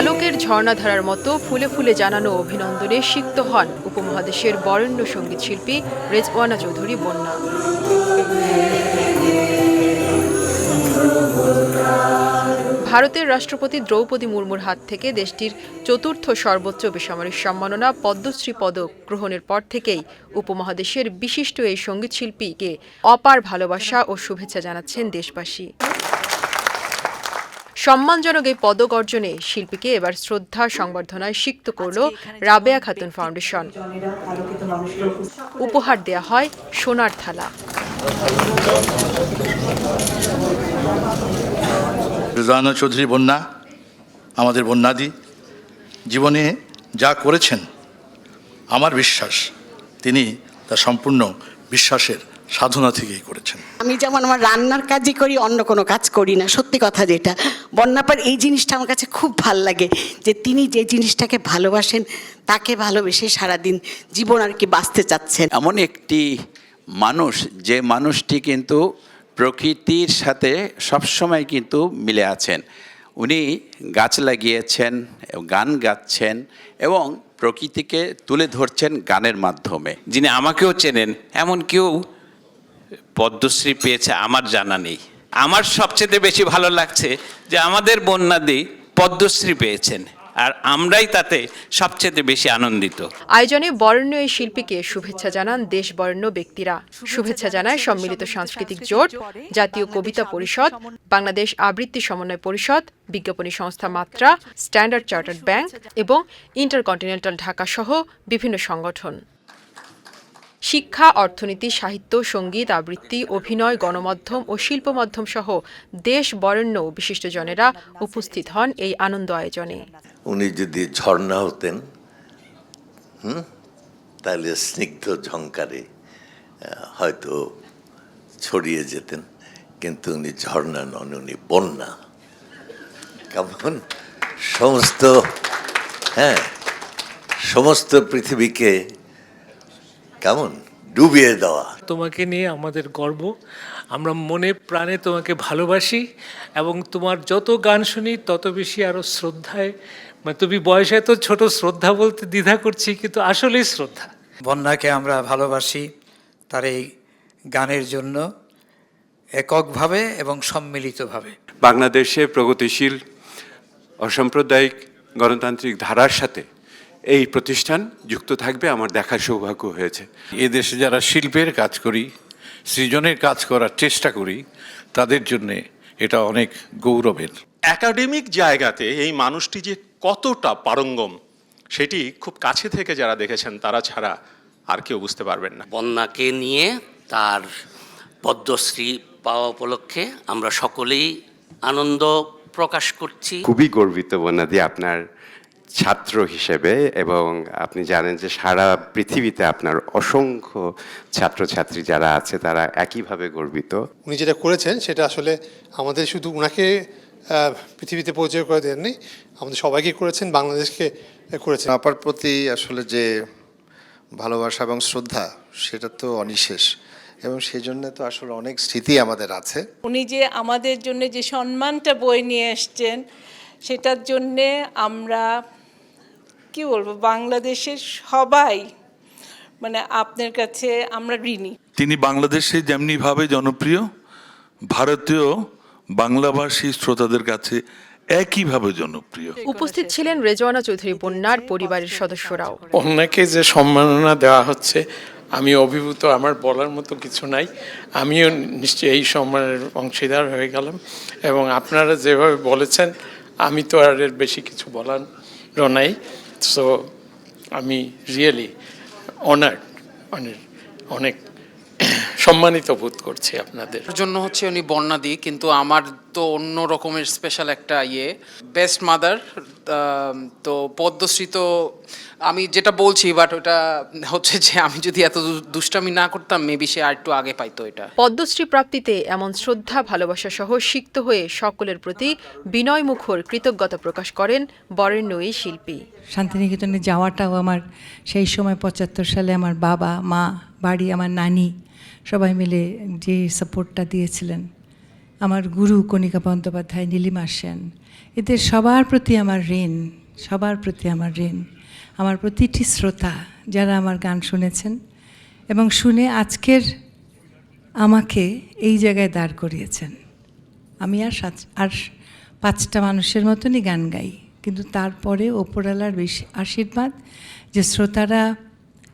আলোকের ঝর্ণাধারার মতো ফুলে ফুলে জানানো অভিনন্দনে সিক্ত হন উপমহাদেশের বরেণ্য সংগীত শিল্পী রেজওয়ানা চৌধুরী বন্যা। ভারতের রাষ্ট্রপতি দ্রৌপদী মুর্মুর হাত থেকে দেশটির চতুর্থ সর্বোচ্চ বেসামরিক সম্মাননা পদ্মশ্রী পদক গ্রহণের পর থেকেই উপমহাদেশের বিশিষ্ট এই সংগীত শিল্পীকে অপার ভালোবাসা ও শুভেচ্ছা জানাচ্ছেন দেশবাসী। সম্মানজনক এই পদক অর্জনে শিল্পীকে এবার শ্রদ্ধা সংবর্ধনায় সিক্ত করল রাবেয়া খাতুন ফাউন্ডেশন। উপহার দেয়া হয় সোনার থালা। রেজানা চৌধুরী বন্যা আমাদের বন্যাদি জীবনে যা করেছেন আমার বিশ্বাস তিনি তা সম্পূর্ণ বিশ্বাসের সাধনা থেকেই করেছেন। আমি যেমন আমার রান্নার কাজই করি অন্য কোনো কাজ করি না। সত্যি কথা যেটা। বন্যাপার এই জিনিসটা আমার কাছে খুব ভালো লাগে যে তিনি যে জিনিসটাকে ভালোবাসেন তাকে ভালোবেসে সারাদিন জীবন আর কি বাঁচতে চাচ্ছেন। এমন একটি মানুষ যে মানুষটি কিন্তু প্রকৃতির সাথে সবসময় কিন্তু মিলে আছেন। উনি গাছ লাগিয়েছেন গান গাচ্ছেন এবং প্রকৃতিকে তুলে ধরছেন গানের মাধ্যমে। যিনি আমাকেও চেনেন এমন কেউ পদ্মশ্রী পেয়েছে, আমার জানা নেই। আমার সবচেয়ে বেশি ভালো লাগছে যে আমাদের বন্যাদি পদ্মশ্রী পেয়েছেন, আর আমরাই তাতে সবচেয়ে বেশি আনন্দিত। আয়োজনে বরেণ্য এই শিল্পীকে শুভেচ্ছা জানান দেশ বরেণ্য ব্যক্তিরা। শুভেচ্ছা জানায় সম্মিলিত সাংস্কৃতিক জোট, জাতীয় কবিতা পরিষদ, বাংলাদেশ আবৃত্তি সমন্বয় পরিষদ, বিজ্ঞাপনী সংস্থা মাত্রা, স্ট্যান্ডার্ড চার্টার্ড ব্যাংক এবং ইন্টারকন্টিনেন্টাল ঢাকা সহ বিভিন্ন সংগঠন। শিক্ষা, অর্থনীতি, সাহিত্য, সংগীত, আবৃত্তি, অভিনয়, গণমাধ্যম ও শিল্প মাধ্যম সহ দেশ বরেণ্য বিশিষ্টজনেরা উপস্থিত হন এই আনন্দ আয়োজনে। উনি যদি ঝর্ণা হতেন তাহলে স্নিগ্ধ ঝঙ্কারে হয়তো ছড়িয়ে যেতেন, কিন্তু উনি ঝর্ণা নন, উনি বন্যা। কেমন, সমস্ত হ্যাঁ সমস্ত পৃথিবীকে কেমন? ডুবিয়ে দেওয়া। তোমাকে নিয়ে আমাদের গর্ব। আমরা মনে প্রাণে তোমাকে ভালোবাসি এবং তোমার যত গান শুনি তত বেশি আরও শ্রদ্ধায়। মানে তুমি বয়সে তো ছোট শ্রদ্ধা বলতে দ্বিধা করছি কিন্তু আসলেই শ্রদ্ধা। বন্যাকে আমরা ভালোবাসি তার এই গানের জন্য এককভাবে এবং সম্মিলিতভাবে। বাংলাদেশে প্রগতিশীল অসাম্প্রদায়িক গণতান্ত্রিক ধারার সাথে এই প্রতিষ্ঠান যুক্ত থাকবে আমার দেখার সৌভাগ্য হয়েছে। এদেশে যারা শিল্পের কাজ করি সৃজনের কাজ করার চেষ্টা করি তাদের জন্যে এটা অনেক গৌরবের। একাডেমিক জায়গাতে এই মানুষটি যে কতটা পারঙ্গম সেটি খুব কাছে থেকে যারা দেখেছেন তারা ছাড়া আর কেউ বুঝতে পারবেন না। বন্যাকে নিয়ে তার পদ্মশ্রী পাওয়া উপলক্ষে আমরা সকলেই আনন্দ প্রকাশ করছি। খুবই গর্বিত বন্যাদি আপনার ছাত্র হিসেবে এবং আপনি জানেন যে সারা পৃথিবীতে আপনার অসংখ্য ছাত্রছাত্রী যারা আছে তারা একইভাবে গর্বিত। উনি যেটা করেছেন সেটা আসলে আমাদের শুধু ওনাকে পৃথিবীতে পরিচয় করে দেননি আমাদের সবাইকে করেছেন বাংলাদেশকে করেছেন। আপার প্রতি আসলে যে ভালোবাসা এবং শ্রদ্ধা সেটা তো অনিশেষ। এবং সেই জন্য তো আসলে অনেক স্মৃতি আমাদের আছে। উনি যে আমাদের জন্য যে সম্মানটা বই নিয়ে এসছেন সেটার জন্যে আমরা কি বলব বাংলাদেশের সবাই মানে আপনার কাছে আমরা ঋণী। তিনি বাংলাদেশে যেমনিভাবে জনপ্রিয় ভারতীয় বাংলাভাষী শ্রোতাদের কাছে একইভাবে জনপ্রিয়। উপস্থিত ছিলেন রেজওয়ানা চৌধুরী বন্যার পরিবারের সদস্যরাও। অন্যকে যে সম্মাননা দেওয়া হচ্ছে আমি অভিভূত আমার বলার মতো কিছু নাই। আমিও নিশ্চয়ই এই সম্মানের অংশীদার হয়ে গেলাম। এবং আপনারা যেভাবে বলেছেন আমি তো আর এর বেশি কিছু বলার নাই। সো আমি রিয়েলি অনার্ড অনেক অনেক সম্মানিত বোধ করছি আপনাদের। জন্য হচ্ছে উনি বর্ণাদি কিন্তু আমার তো অন্য রকমের স্পেশাল একটা ইয়ে। বেস্ট মাদার তো পদ্মশ্রী তো আমি যেটা বলছি বাট ওটা হচ্ছে যে আমি যদি এত দু- দুষ্টামি না করতাম মেবি সে আর একটু আগে পাইতো এটা। পদ্মশ্রী প্রাপ্তিতে এমন শ্রদ্ধা ভালোবাসা সহ সিক্ত হয়ে সকলের প্রতি বিনয় মুখর কৃতজ্ঞতা প্রকাশ করেন বরেণ্য এই শিল্পী। শান্তিনিকেতনে যাওয়াটাও আমার সেই সময় পঁচাত্তর সালে আমার বাবা মা বাড়ি আমার নানি সবাই মিলে যে সাপোর্টটা দিয়েছিলেন। আমার গুরু কণিকা বন্দ্যোপাধ্যায়, নীলিমা সেন, এদের সবার প্রতি আমার ঋণ, সবার প্রতি আমার ঋণ, আমার প্রতিটি শ্রোতা যারা আমার গান শুনেছেন এবং শুনে আজকের আমাকে এই জায়গায় দাঁড় করিয়েছেন। আমি আর সাত- আর পাঁচটা মানুষের মতনই গান গাই, কিন্তু তারপরে ওপরওয়ালার বেশি আশীর্বাদ যে শ্রোতারা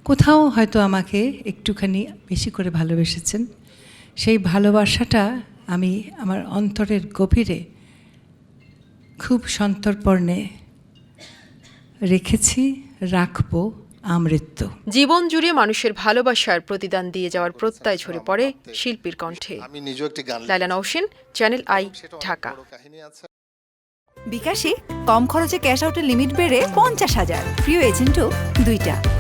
কোথাও হয়তো আমাকে একটুখানি বেশি করে ভালোবেসেছেন, সেই ভালোবাসাটা আমি আমার অন্তরের গভীরে খুব সন্তর্পণে রেখেছি রাখব আমৃত্যু। জীবন জুড়ে মানুষের ভালোবাসার প্রতিদান দিয়ে যাওয়ার প্রত্যয় ঝরে পড়ে শিল্পীর কণ্ঠে। আমি নিজেও একটি গান লাইলা নওশিন চ্যানেল আই ঢাকা। বিকাশে কম খরচে ক্যাশ আউটের লিমিট বেড়ে পঞ্চাশ হাজার। প্রিয় এজেন্টও দুইটা।